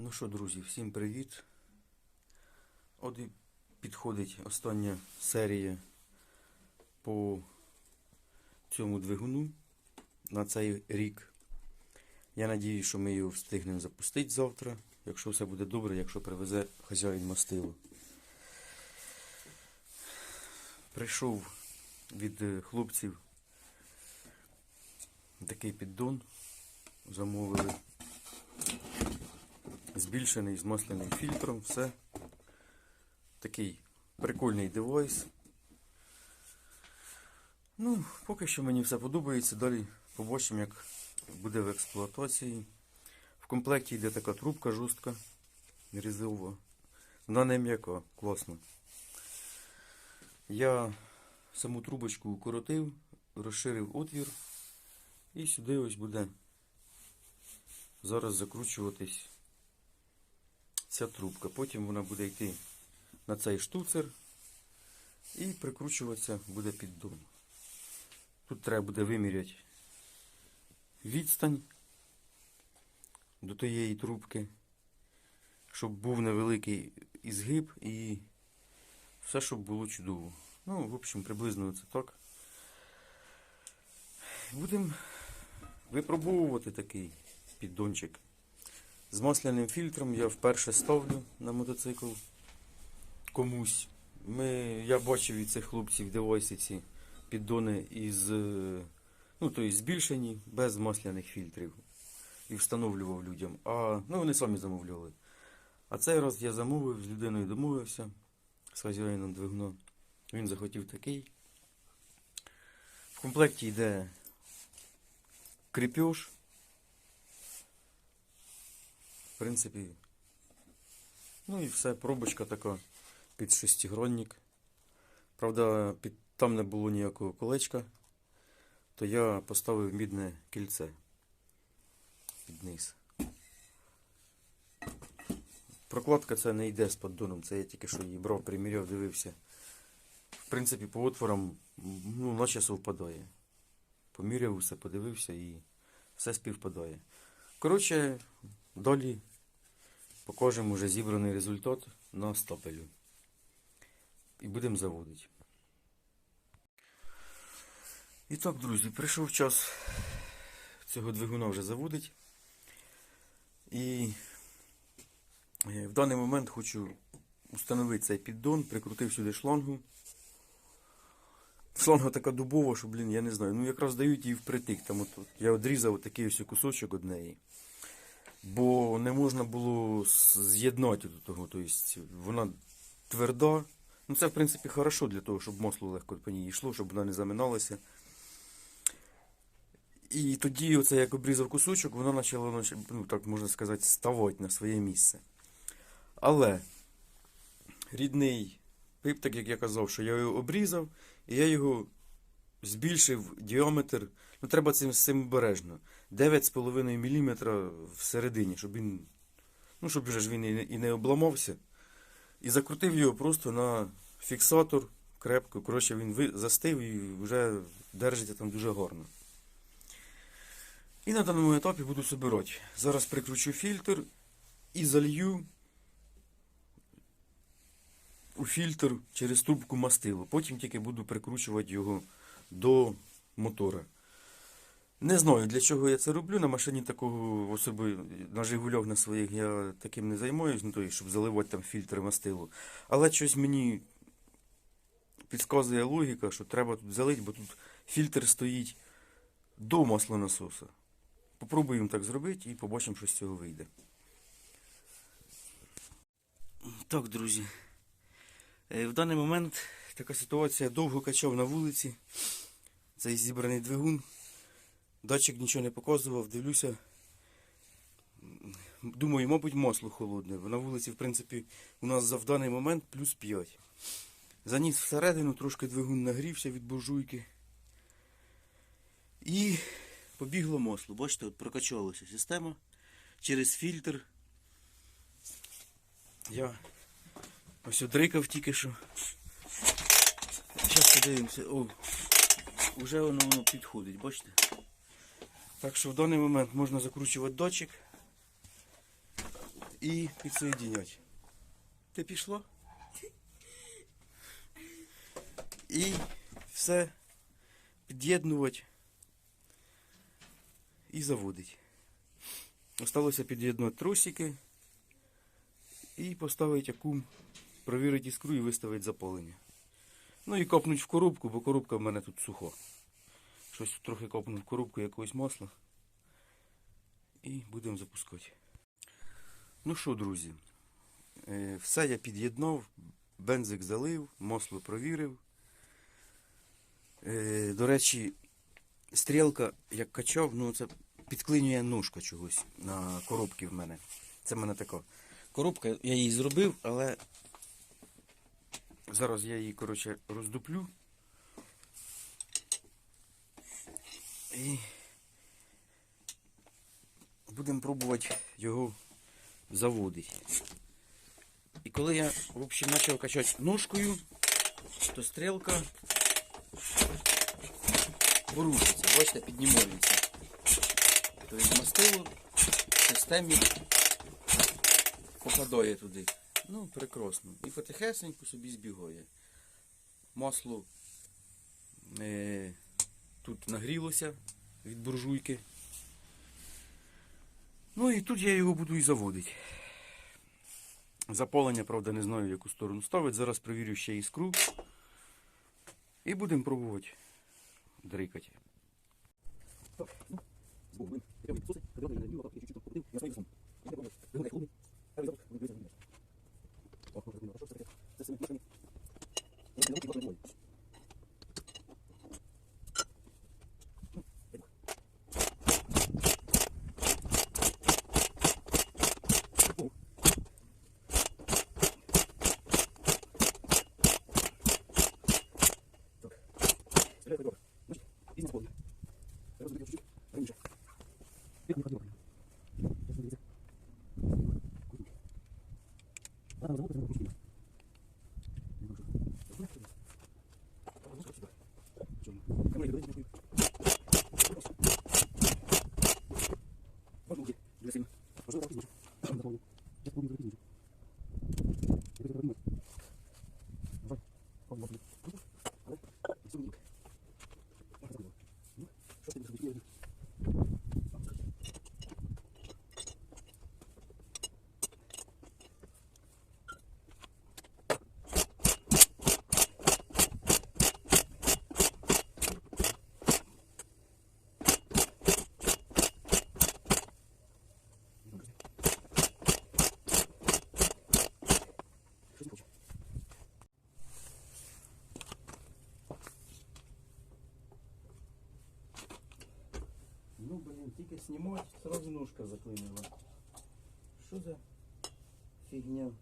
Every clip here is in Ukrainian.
Ну що, друзі, всім привіт. От і підходить остання серія по цьому двигуну на цей рік. Я надію, що ми його встигнемо запустити завтра, якщо все буде добре, якщо привезе хазяїн мастило. Прийшов від е, хлопців такий піддон. Замовили збільшений з масляним фільтром, все. Такий прикольний девайс. Ну, поки що мені все подобається. Далі побачимо, як буде в експлуатації. В комплекті йде така трубка жорстка, різова. Вона не м'яка, класно. Я саму трубочку укоротив, розширив отвір і сюди ось буде зараз закручуватись ця трубка. Потім вона буде йти на цей штуцер і прикручуватися буде піддон. Тут треба буде виміряти відстань до тієї трубки, щоб був невеликий ізгиб і все, щоб було чудово. Ну, в общем, приблизно це так. Будемо випробовувати такий піддончик. З масляним фільтром я вперше ставлю на мотоцикл комусь. Ми, я бачив від цих хлопців девайси ці піддони із, е, ну, то збільшені, без масляних фільтрів. І встановлював людям. А, ну, вони самі замовляли. А цей раз я замовив, з людиною домовився, з хазяїном двигуна. Він захотів такий. В комплекті йде кріпеж. В принципі, ну і все, пробочка така під шестигранник. Правда, під, там не було ніякого колечка, то я поставив мідне кільце під низ. Прокладка це не йде з поддоном, це я тільки що її брав, приміряв, дивився. В принципі, по отворам, ну, наче совпадає. Поміряв усе, подивився і все співпадає. Коротше, далі покажемо вже зібраний результат на стапелю. І будемо заводити. І так, друзі, прийшов час цього двигуна вже заводити. І е, в даний момент хочу установити цей піддон, прикрутив сюди шлангу. Шланга така дубова, що, блін, я не знаю. Ну якраз дають її впритик. Там от, от я одрізав такий ось кусочок од неї. Бо не можна було з'єднати до того. Тобто вона тверда. Ну це в принципі хорошо для того, щоб масло легко по ній йшло, щоб вона не заминалася. І тоді, оце як обрізав кусочок, вона почала, наче, ну так можна сказати, ставати на своє місце. Але рідний пип, так як я казав, що я його обрізав, і я його збільшив діаметр. Ну, треба цим, цим обережно. 9,5 мм всередині, щоб він. Ну, щоб вже ж він і не, обламався. І закрутив його просто на фіксатор крепко. Коротше, він застив і вже держиться там дуже гарно. І на даному етапі буду собирати. Зараз прикручу фільтр і залью у фільтр через трубку мастилу. Потім тільки буду прикручувати його до мотора. Не знаю, для чого я це роблю. На машині такого особи на Жигулях на своїх я таким не займаюсь, ну, тобто, щоб заливати там фільтри мастилу. Але щось мені підказує логіка, що треба тут залити, бо тут фільтр стоїть до маслонасоса. Попробуємо так зробити і побачимо, що з цього вийде. Так, друзі. Е, В даний момент така ситуація довго качав на вулиці. Цей зібраний двигун. Датчик нічого не показував, дивлюся. Думаю, мабуть, масло холодне. Бо на вулиці, в принципі, у нас за в даний момент плюс 5. Заніс всередину, трошки двигун нагрівся від буржуйки. І побігло масло. Бачите, от прокачалася система через фільтр. Я ось одрикав тільки що. Зараз подивимося. О, вже воно, воно підходить, бачите? Так що в даний момент можна закручувати датчик і підсоєдінять. Ти пішло? І все під'єднувати і заводить. Осталося під'єднати тросики і поставити акум, провірити іскру і виставити запалення. Ну і копнуть в коробку, бо коробка в мене тут суха. Щось трохи копнув коробку якогось масла. І будемо запускати. Ну що, друзі, е, все я під'єднав, бензик залив, масло провірив. Е, До речі, стрілка, як качав, ну це підклинює ножка чогось на коробці в мене. Це в мене така коробка, я її зробив, але зараз я її, коротше, роздуплю. І будемо пробувати його заводити. І коли я, в общем, почав качати ножкою, то стрілка порушиться. Бачите, піднімається. Тобто мастило в системі попадає туди. Ну, прекрасно. І потихесенько собі збігає. Масло е, тут нагрілося від буржуйки. Ну і тут я його буду і заводити. Запалення, правда, не знаю, в яку сторону ставити. Зараз перевірю ще іскру. І будемо пробувати дрикати. Ну, блин, тільки знімати, сразу ножка заклинила. Що за фігня?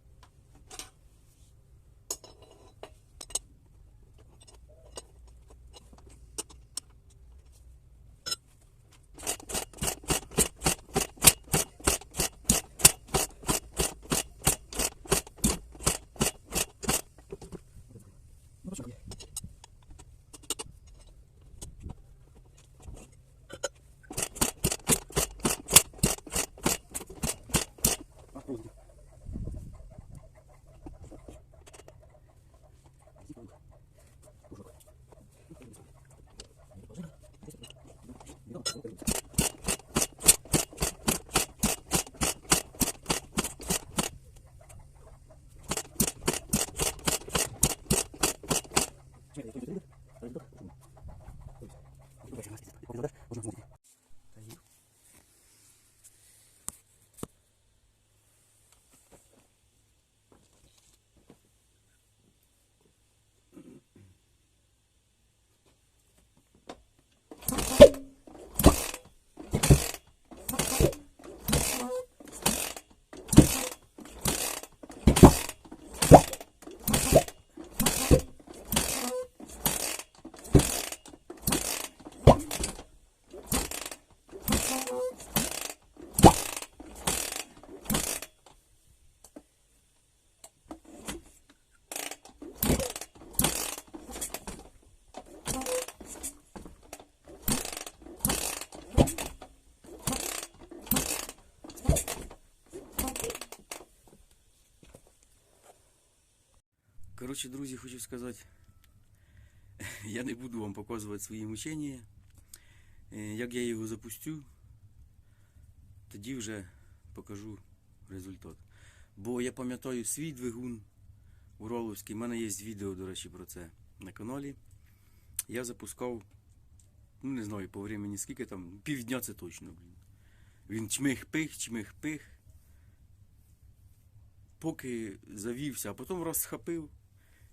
Коротше, друзі, хочу сказати, я не буду вам показувати свої мучення. Е, Як я його запустю, тоді вже покажу результат. Бо я пам'ятаю свій двигун Ураловський. У мене є відео, до речі, про це на каналі. Я запускав, ну не знаю, по времени скільки там, півдня це точно, блін. Він чмих-пих, чмих-пих. Поки завівся, а потім раз схопив,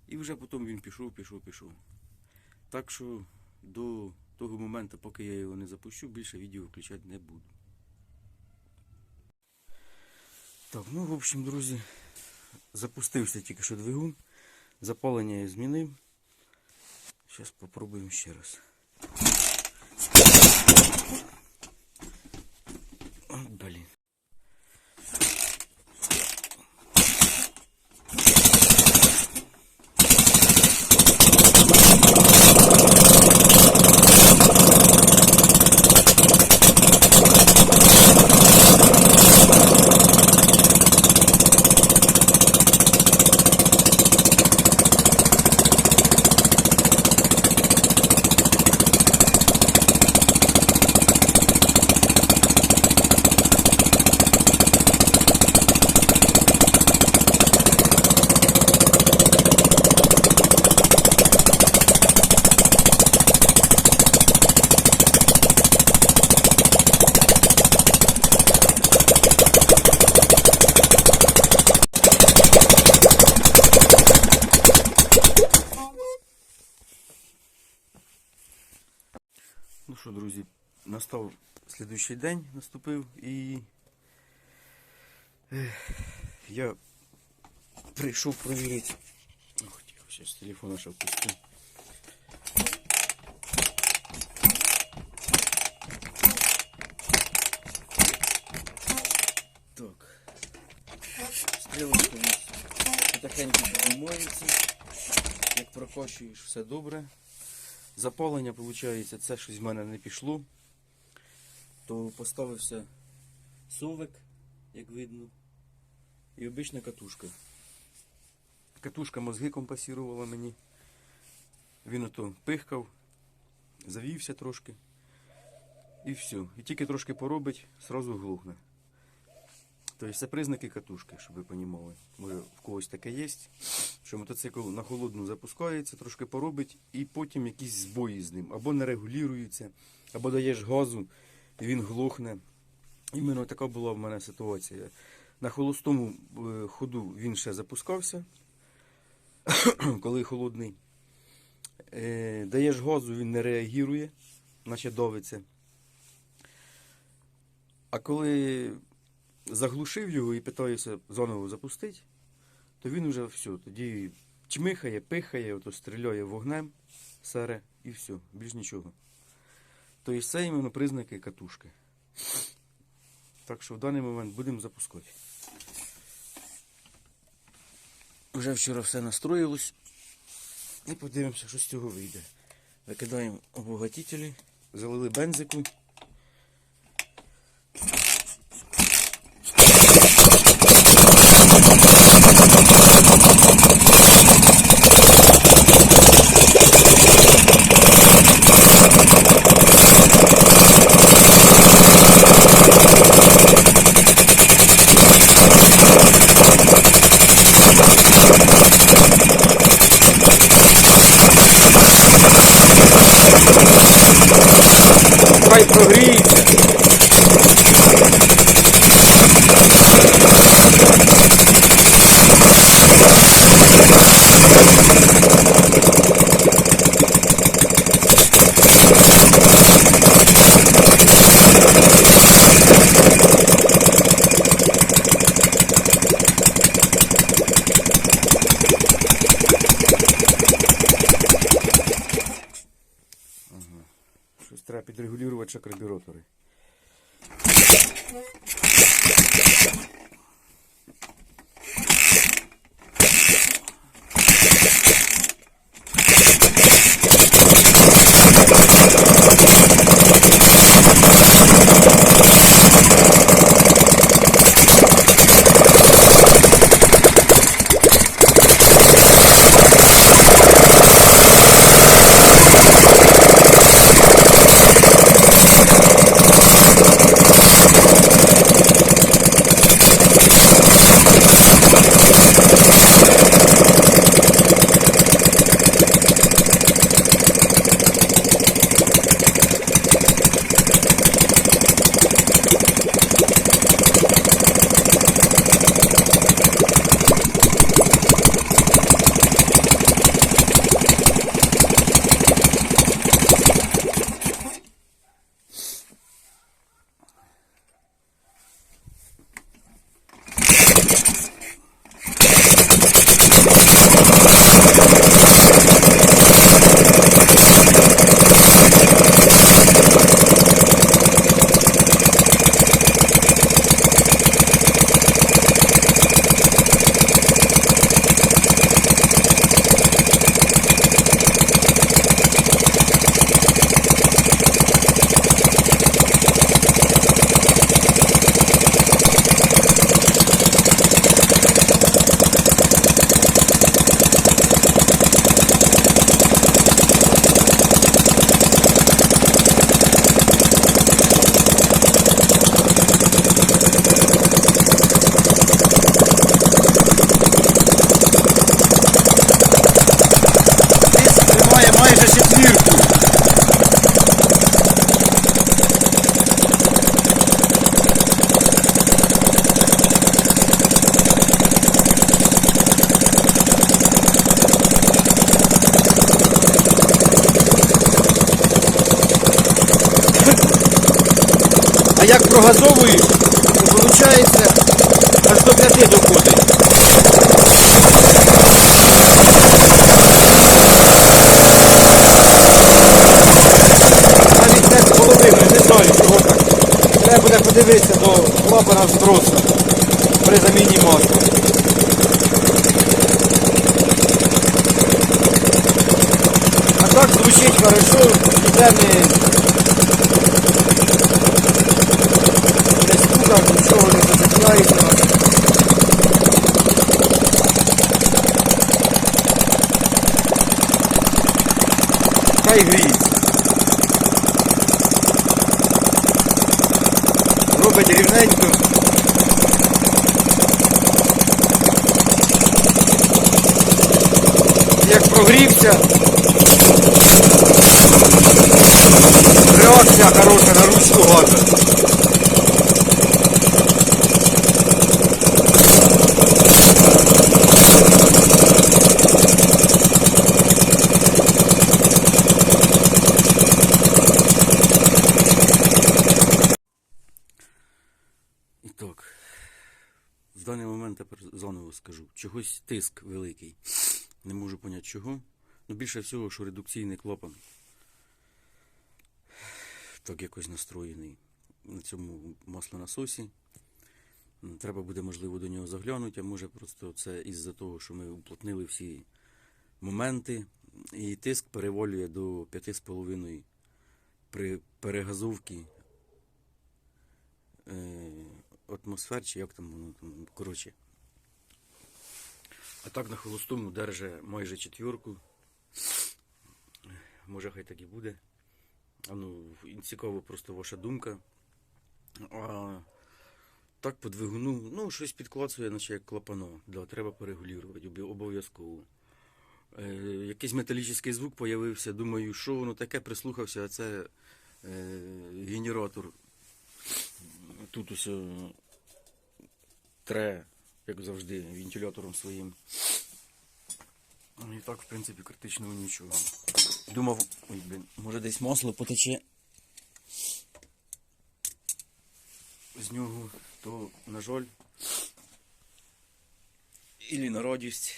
і вже потім він пішов, пішов, пішов. Так що до того моменту, поки я його не запущу, більше відео включати не буду. Так, ну, в общем, друзі, запустився тільки що двигун. Запалення я змінив. Зараз попробуємо ще раз. Блін. Ну що, друзі, настав слідуючий день, наступив і я прийшов провірити. Ох, тихо, ще з телефона ще впустив. Так. Стрілочка потихеньку піднімається. Як прокощуєш, все добре. Запалення, виходить, це щось в мене не пішло. То поставився совик, як видно, і обична катушка. Катушка мозги компасірувала мені. Він ото пихкав, завівся трошки. І все. І тільки трошки поробить, сразу глухне. Тобто це признаки катушки, щоб ви розуміли. Може в когось таке є, що мотоцикл на холодну запускається, трошки поробить, і потім якісь збої з ним. Або не регулюється, або даєш газу, він глохне. Іменно така була в мене ситуація. На холостому е, ходу він ще запускався, коли холодний. Е, Даєш газу, він не реагує, наче давиться. А коли заглушив його і питаюся заново запустити, то він вже все. Тоді чмихає, пихає, ото стріляє вогнем, сере і все, більш нічого. Тобто це іменно признаки катушки. Так що в даний момент будемо запускати. Вже вчора все настроїлось. І подивимося, що з цього вийде. Викидаємо обогатителі, залили бензику. Хай прогріється. Щось треба підрегулювати ще карбюратори. Як клапана збросу при заміні масла. А так звучить хорошо, ніде не, не спутав, нічого не зацепляється. Хай гріється. Робить рівненько. Як прогрівся, реакція хороша на ручку газу. І так, в даний момент тепер заново скажу. Чогось тиск великий. Не можу поняти чого. Ну більше всього, що редукційний клапан. Так якось настроєний на цьому маслонасосі. Треба буде, можливо, до нього заглянути, а може просто це із-за того, що ми уплотнили всі моменти. І тиск переволює до 5,5 при перегазовці е, атмосфер, чи як там воно там, коротше. А так на холостому держи майже четвірку. Може хай так і буде. А ну, цікаво просто ваша думка. А так по двигуну, ну, щось підклацує, наче як клапано. Да, треба перегулювати обов'язково. Е, якийсь металічний звук появився. Думаю, що воно таке, прислухався, а це е, генератор. Тут усе тре, як завжди, вентилятором своїм. Ну, І так, в принципі, критичного нічого. Думав, ой, блін, може десь масло потече з нього, то, на жаль, ілі на радість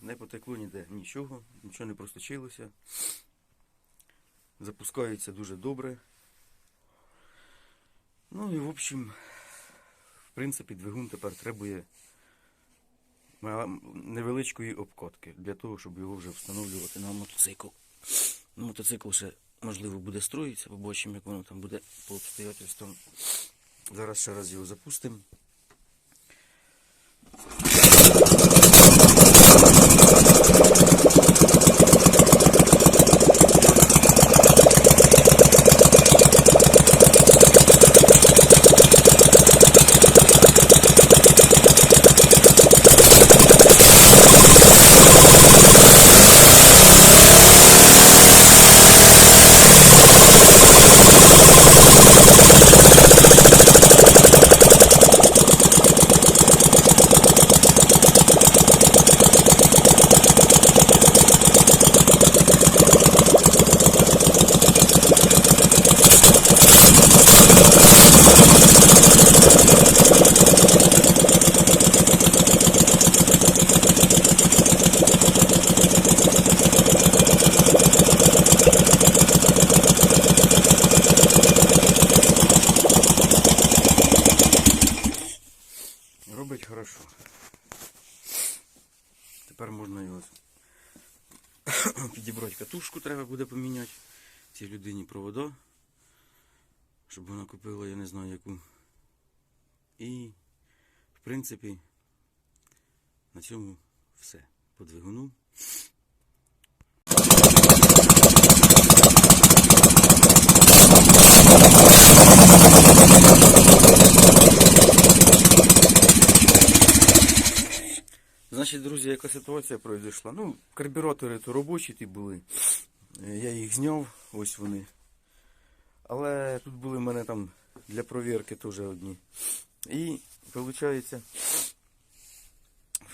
не потекло ніде нічого, нічого не просточилося. Запускається дуже добре. Ну і в общем, принципі, двигун тепер требує невеличкої обкотки для того, щоб його вже встановлювати на мотоцикл. Ну, Мотоцикл ще можливо буде строїтися, побачимо, як воно там буде по обстоятельствам. Зараз ще раз його запустимо. Робить хорошо. Тепер можна його підібрати катушку, треба буде поміняти цій людині провода, щоб вона купила, я не знаю яку. І, в принципі, на цьому все. По двигуну. Значить, друзі, яка ситуація пройшла? Ну, карбюратори то робочі ті були. Е, Я їх зняв, ось вони. Але тут були в мене там для провірки теж одні. І, виходить,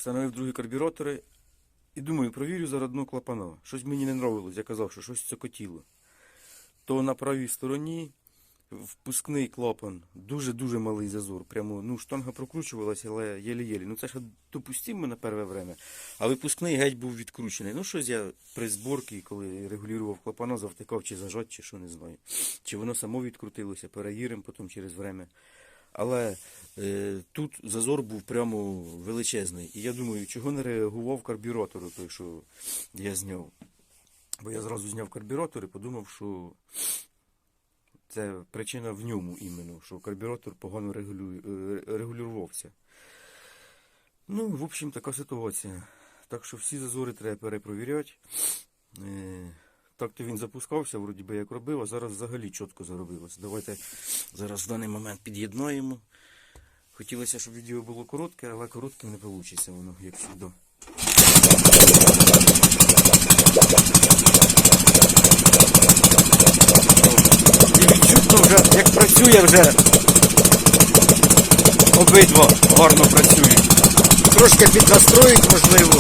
встановив другі карбюратори. І думаю, провірю зараз дно клапана. Щось мені не нравилось, я казав, що щось цокотіло. То на правій стороні впускний клапан, дуже-дуже малий зазор. Прямо, ну, штанга прокручувалася, але єлі-єлі. Ну це ж допустимо на перше время. А випускний геть був відкручений. Ну, щось я при зборці, коли регулював клапана, завтикав чи зажать, чи що не знаю. Чи воно само відкрутилося, перевіримо потім через время. Але е, тут зазор був прямо величезний. І я думаю, чого не реагував карбюратор, той, що я зняв. Бо я зразу зняв карбюратор і подумав, що це причина в ньому іменно, що карбюратор погано е, регулювався. Ну, в общем, така ситуація. Так що всі зазори треба перепровіряти. Е, Так-то він запускався, вроді би як робив, а зараз взагалі чітко заробилось. Давайте зараз в даний момент під'єднаємо. Хотілося, щоб відео було коротке, але коротким не вийде воно, як завжди. І відчутно вже, як працює вже. Обидва гарно працюють. Трошки піднастроїть, можливо.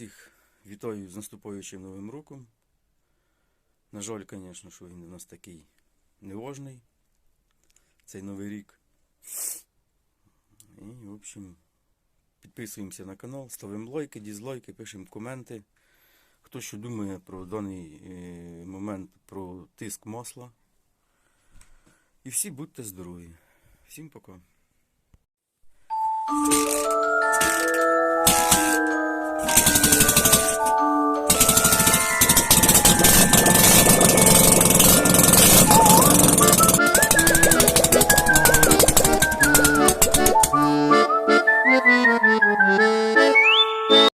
Всіх вітаю з наступаючим новим роком. На жаль, звісно, що він у нас такий неважний, цей новий рік. І, в общем, підписуємося на канал, ставимо лайки, дізлайки, пишемо коменти. Хто що думає про даний е, момент про тиск масла. І всі будьте здорові. Всім пока.